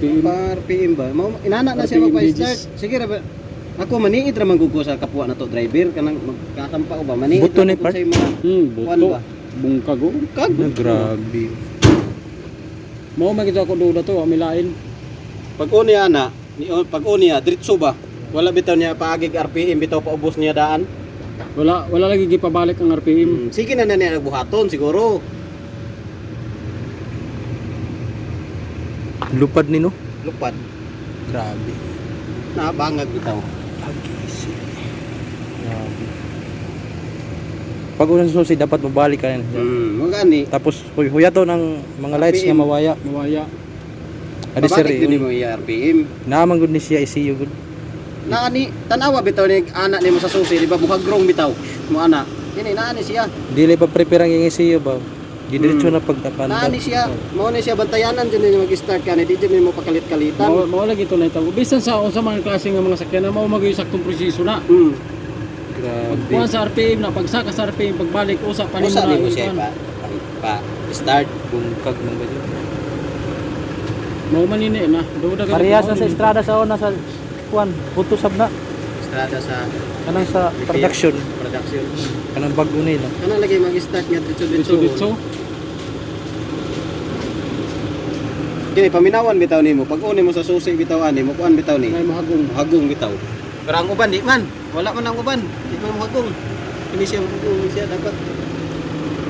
RPM. Pa RPM ba? Mao inana na siya RPM magpa-start. Sige ra ba? Ako maniit ra man gud ko sa kapwa na to driver kanang magkatampa ko ba maniit. Buto ni par? Hmm, buto. ba? Bungkag oh. kag. Na, grabe. Mao makita ko duda to, amilain. Pag uni ana, ni pag uni ah, diretso ba? Wala bitaw niya paagig RPM bitaw paubos niya daan. Wala wala lagi gipabalik ang RPM. Hmm, sige na na niya nagbuhaton siguro. Lupad ni no? Lupad. Grabe. Nabangag bitaw. Agisi. Grabe. Pag unang susi, dapat mabalik ka yan. Hmm, mo gani. Tapos huy- huyato ng mga lights nga mawaya. Mawaya. Adi sir, Babalik din mo iya RPM. naaman gud ni siya ICU gud. Na ani tanawa bitaw ni anak nimo sa susi, di ba buhagrong bitaw. Mo ana. Kini naani siya. Dili pa prepare ang ICU ba? Didiretso Hmm. na pagtapan. Naani siya. Mao ni siya bantayanan dyan niya mag-start ka ni di dyan mo pakalit-kalitan. Mao mao lagi to na ito. Bisan sa unsa man klase nga mga sakyanan mao magay saktong proseso na. Hmm. Grabe. Pagkuha sa RPM na pagsaka sa RPM pagbalik usa pa Usa na ni mo siya pa. Pa start. Bungkag man ba? Mao manini na. Duda ka. Parehas na sa estrada sa una sa kuan, puto sab na. Estrada sa Kanang sa production, production. kanang bago nila. Ano lagi mag-start nga Ditso dito-dito. ditso. Kini paminawan bitaw nimo. Pag uni mo sa susi bitaw ani mo kuan bitaw ni. May mahagong. Hagong bitaw. Pero ang uban di man. Wala man ang uban. Di man hagong. Ini siya hagong siya dapat.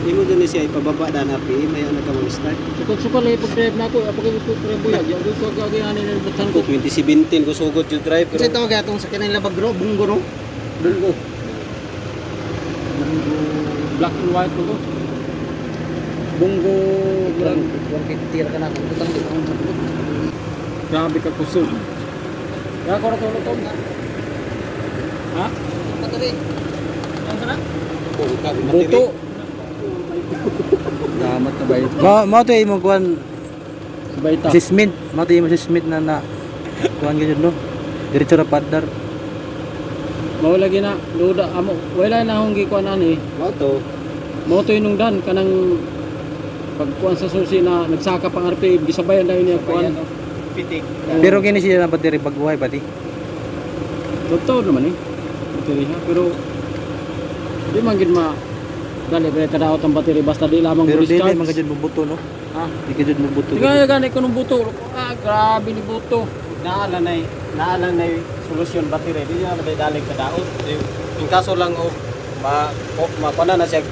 Di mo din siya ipababa dan RPM ay ana ka mag-start. Sukot-sukot lang pag-drive na ako. Kayo ko pre buyag. Yung ko kagay ani na batan Ko ko. 2017 ko sugod yung drive Kasi pero tawag atong sa kanila bagro, bunggo no? Dulgo. Black and white ko. Bunggo. Kurang kurang kitir ka na kung utang di kang sabot. Grabe ka kusog. Ya ko ra to to. Ha? Patari. Ang sana? Buto. Damat na ba ito? Ma mao to imong kuan Baita. Smith, mao to imong Smith na na kuan gyud no. Diretso ra paddar. Mao lagi na duda amo. Wala na akong gikuan ani. Mao to. Mao to inungdan kanang pagkuan sa susi na nagsaka pang RPM gisabayan dayon niya kuan. Pitik. Pero kini siya na battery pagbuhay pati. Totoo naman eh. Pero di man gid ma dali ba kadaot ang battery basta di lamang Pero dili discharge. man gyud mobuto no. Ha? Di gyud mobuto. Tingnan gani ko ng buto. Ah, grabe ni buto. Naala na naala na solusyon battery. Di na maday dalig ka daot. Yung kaso lang o ma o, mapana na siya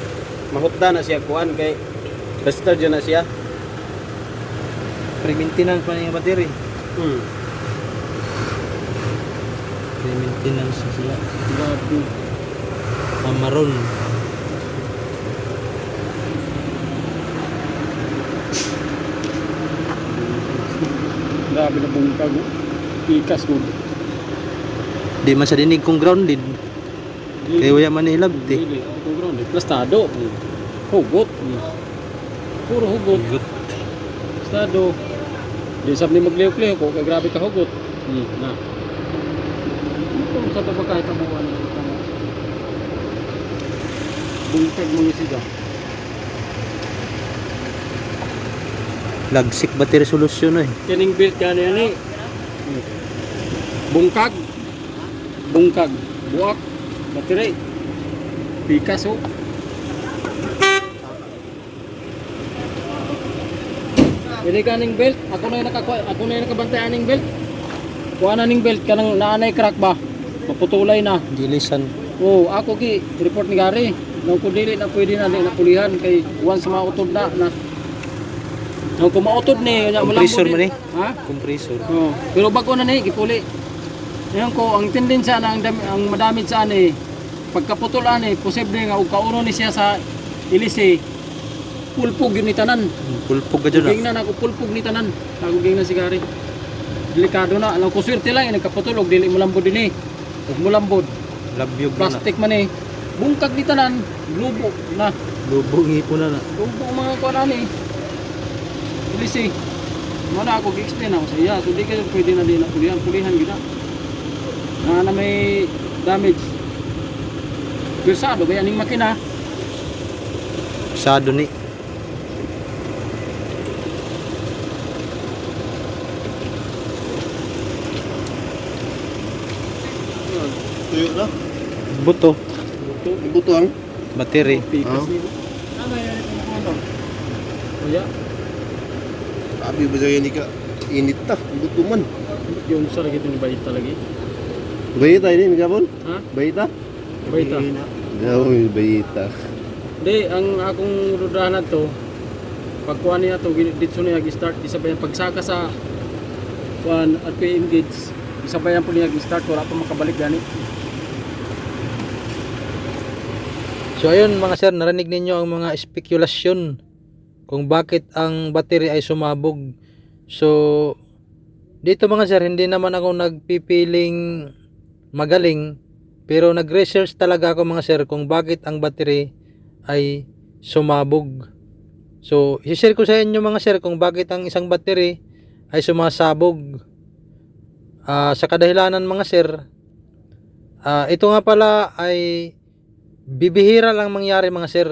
mahutda na siya kuan kay Basta dyan na siya. Pre-maintenance pa niya battery. Hmm. Pre-maintenance na sila. Grabe. Amaron. Grabe na bungkag. oh. Pikas ko. Di man sa dinig kong grounded. Kaya waya man ilab di. Dili. Ako ground. Plastado. Hugot. Puro hugot. Good. Plastado. Di sab ni magliw-kliw ko kay grabe ka hugot. Hmm, na. Ito sa ang buwan. Bungkag mga siga. Lagsik battery solution eh. Kining built ka na yan eh. Bungkag. Bungkag. Buak. Battery. Pikas oh. Ini kaning belt. Ako na nakakuha. Ako na nakabantay aning belt. Kuha na ning belt. Kanang naanay crack ba? Maputulay na. Dilisan. Oo, ako ki report ni Gary. Nang ko dili na pwede na na pulihan kay once mautod na na. Nang ko mautod ni nya Compressor malambot man ni- eh. Ha? Compressor. Oo. Pero bago na ni gipuli. Ngayon ko ang tendensya na ang, dami, ang madamit sa ani pagkaputol ani posible nga og kauno ni siya sa ilisi pulpog yun ni tanan. Pulpog ka dyan ah. Ging na nako pulpog ni tanan. Ako ging na si Gary. Delikado na. Alam ko swerte lang yung nagkaputol og dili mulambod din eh. Ug mulambod. Labyog na na. Plastic man eh. Bungkag ni tanan, lubo na. Lubog ngipon na na. Lubo mga kuan ani. Blisi. Mo na ako gi-explain ako sa iya. So di kayo pwede na din pulihan, pulihan gina. Na, na may damage. Gusado ba yaning makina? Gusado ni. Tuyo na. Buto. Buto. Buto ang? Bateri. Oh. Tama yan. Kuya ano? Kaya, Abi ba sa ni ka? Init ta. Buto man. yung sa lagi ito ni Bayita lagi. Bayita ini gabon? Ha? Bayita? Bayita. Daw bayita. Hindi, ang akong rudahan na to, pagkuha niya to, dito niya start isa pa yan. Pagsaka sa kuan at PM gates, isa pa yan po niya start wala pa makabalik gani. So ayun mga sir, narinig ninyo ang mga spekulasyon kung bakit ang battery ay sumabog. So dito mga sir, hindi naman ako nagpipiling magaling pero nag-research talaga ako mga sir kung bakit ang battery ay sumabog. So, i-share ko sa inyo mga sir kung bakit ang isang battery ay sumasabog. Ah, sa kadahilanan mga sir, ah, ito nga pala ay bibihira lang mangyari mga sir.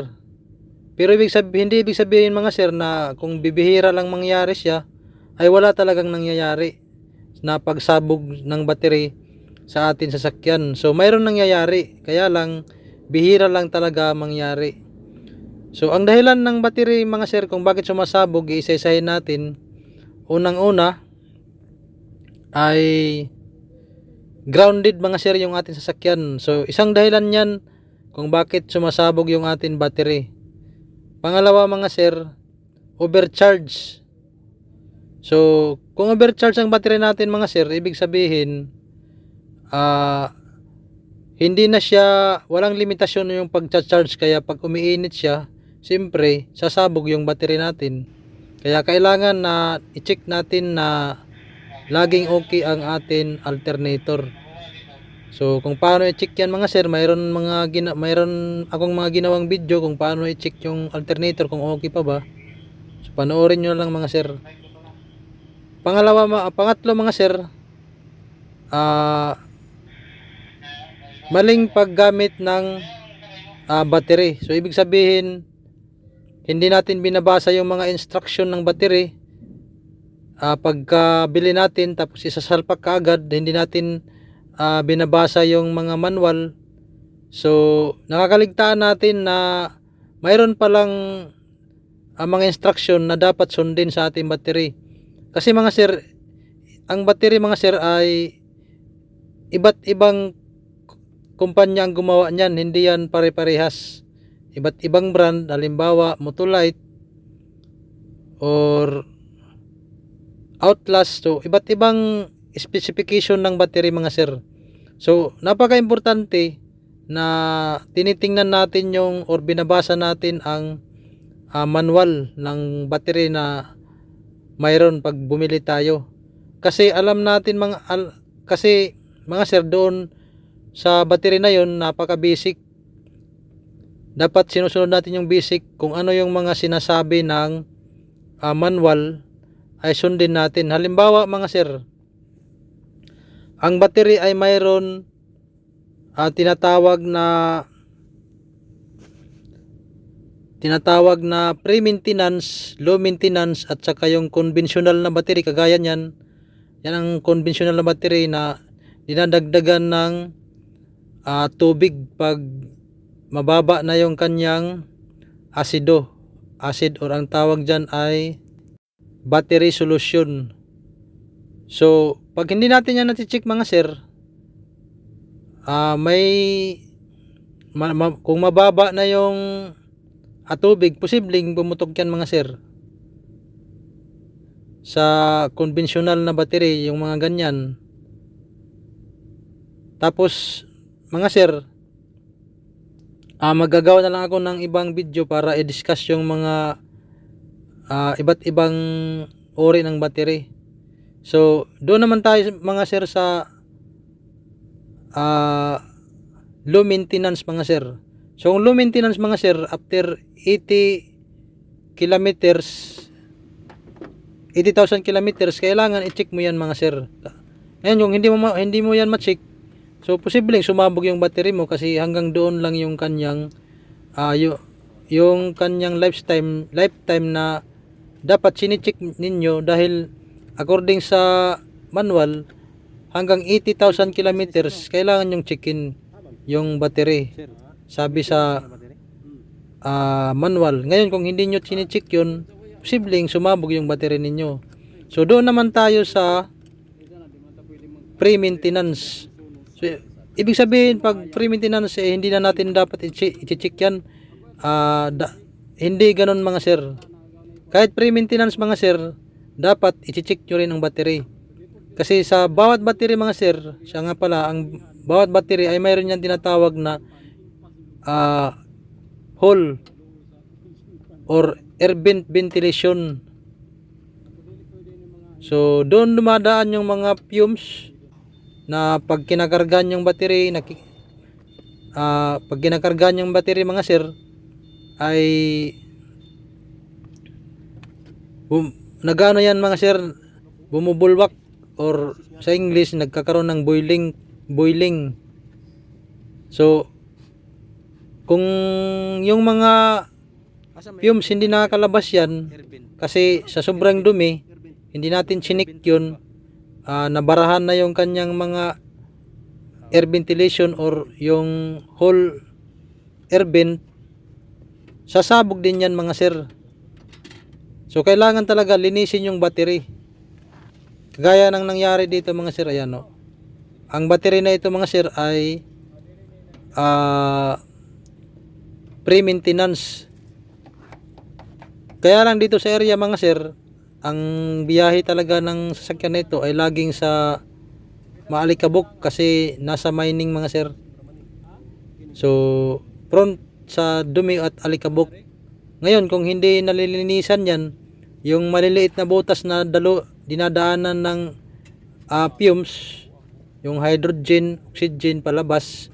Pero ibig sabihin, hindi ibig sabihin mga sir na kung bibihira lang mangyari siya, ay wala talagang nangyayari na pagsabog ng battery sa atin sasakyan. So mayroon nangyayari, kaya lang bihira lang talaga mangyari. So ang dahilan ng battery mga sir kung bakit sumasabog, isa-isahin natin. Unang-una ay grounded mga sir yung ating sasakyan. So isang dahilan yan kung bakit sumasabog yung ating battery. Pangalawa mga sir, overcharge. So, kung overcharge ang battery natin mga sir, ibig sabihin, ah hindi na siya, walang limitasyon yung pag-charge kaya pag umiinit siya, siyempre, sasabog yung battery natin. Kaya kailangan na i-check natin na laging okay ang atin alternator. So kung paano i-check yan mga sir, mayroon mga gina mayroon akong mga ginawang video kung paano i-check yung alternator kung okay pa ba. So panoorin niyo lang mga sir. Pangalawa, ma- pangatlo mga sir, ah maling paggamit ng ah, battery. So ibig sabihin hindi natin binabasa yung mga instruction ng battery. Ah pagka bili natin tapos isasalpak kaagad, hindi natin ah, binabasa yung mga manual. So, nakakaligtaan natin na mayroon palang ah, mga instruction na dapat sundin sa ating battery. Kasi mga sir, ang battery mga sir ay iba't ibang kumpanya ang gumawa niyan, hindi yan pare-parehas. Iba't ibang brand, halimbawa Motolite or Outlast, so iba't ibang specification ng battery mga sir. So, napaka-importante na tinitingnan natin yung or binabasa natin ang ah, manual ng battery na mayroon pag bumili tayo. Kasi alam natin mga al- kasi mga sir doon sa battery na yon napaka-basic. Dapat sinusunod natin yung basic kung ano yung mga sinasabi ng ah, manual ay sundin natin. Halimbawa mga sir, ang battery ay mayroon ah, tinatawag na tinatawag na pre-maintenance, low maintenance at saka yung conventional na battery kagaya niyan. Yan ang conventional na battery na dinadagdagan ng ah, tubig pag mababa na yung kanyang asido. Acid or ang tawag dyan ay battery solution. So, pag hindi natin yan nati-check mga sir, ah may ma- ma- kung mababa na yung at tubig, posibleng bumutok yan mga sir. Sa conventional na battery, yung mga ganyan. Tapos, mga sir, ah magagawa na lang ako ng ibang video para i-discuss yung mga ah, iba't ibang uri ng battery. So, doon naman tayo mga sir sa ah, low maintenance mga sir. So, ang low maintenance mga sir, after 80 kilometers, 80,000 kilometers, kailangan i-check mo yan mga sir. Ngayon, yung hindi mo, hindi mo yan ma-check, so posibleng sumabog yung battery mo kasi hanggang doon lang yung kanyang, ah yu- yung kanyang lifetime, lifetime na dapat sinicheck ninyo dahil according sa manual, hanggang 80,000 kilometers, kailangan yung checkin yung battery. Sabi sa ah, manual. Ngayon, kung hindi nyo chine-check yun, posibleng sumabog yung battery ninyo. So, doon naman tayo sa pre-maintenance. So, ibig sabihin, pag pre-maintenance, eh, hindi na natin dapat i-check yan. Ah, da- hindi ganun mga sir. Kahit pre-maintenance mga sir, dapat i-check nyo rin ang battery. Kasi sa bawat battery mga sir, siya nga pala, ang bawat battery ay mayroon yan tinatawag na ah, hole or air vent ventilation. So, doon dumadaan yung mga fumes na pag kinakargan yung battery, naki, ah, pag kinakargan yung battery mga sir, ay bum, nagano yan mga sir, bumubulwak? Or sa English nagkakaroon ng boiling boiling. So, kung yung mga fumes hindi nakakalabas yan kasi sa sobrang dumi hindi natin chinik yun ah, nabarahan na yung kanyang mga air ventilation or yung whole air vent. Sasabog din yan mga sir so kailangan talaga linisin yung battery kagaya ng nangyari dito mga sir ayan o ang battery na ito mga sir ay ah pre-maintenance kaya lang dito sa area mga sir, ang biyahe talaga ng sasakyan nito ay laging sa Maalikabok kasi nasa mining mga sir. So, prone sa dumi at alikabok. Ngayon, kung hindi nalilinisan yan, yung maliliit na butas na dalo, dinadaanan ng ah, fumes, yung hydrogen, oxygen palabas,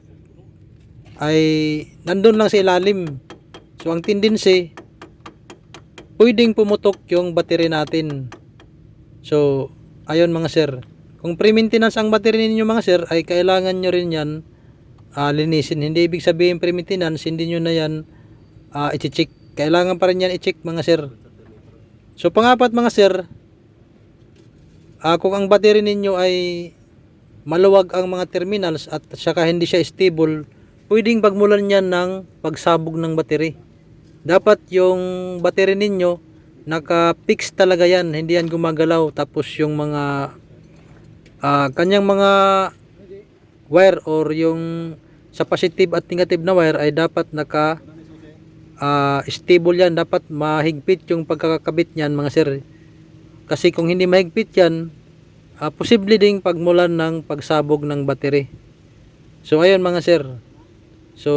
ay nandun lang sa ilalim. So, ang tendency, pwedeng pumutok yung battery natin. So, ayun mga sir. Kung pre-maintenance ang battery ninyo mga sir, ay kailangan nyo rin yan ah, linisin. Hindi ibig sabihin pre-maintenance, hindi nyo na yan ah, i-check. Kailangan pa rin yan i-check mga sir. So, pangapat mga sir, ah, kung ang battery ninyo ay maluwag ang mga terminals at saka hindi siya stable, pwedeng pagmulan yan ng pagsabog ng battery dapat yung battery ninyo naka-fix talaga yan, hindi yan gumagalaw tapos yung mga ah, kanyang mga wire or yung sa positive at negative na wire ay dapat naka ah, stable yan, dapat mahigpit yung pagkakabit niyan mga sir. Kasi kung hindi mahigpit yan, ah, posible ding pagmulan ng pagsabog ng battery. So ayun mga sir. So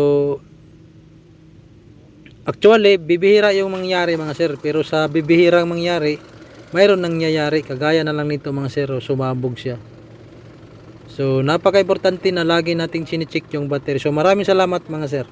Actually, bibihira yung mangyari mga sir. Pero sa bibihirang mangyari, mayroon nangyayari. Kagaya na lang nito mga sir. o, Sumabog siya. So, napaka-importante na lagi nating sinicheck yung battery. So, maraming salamat mga sir.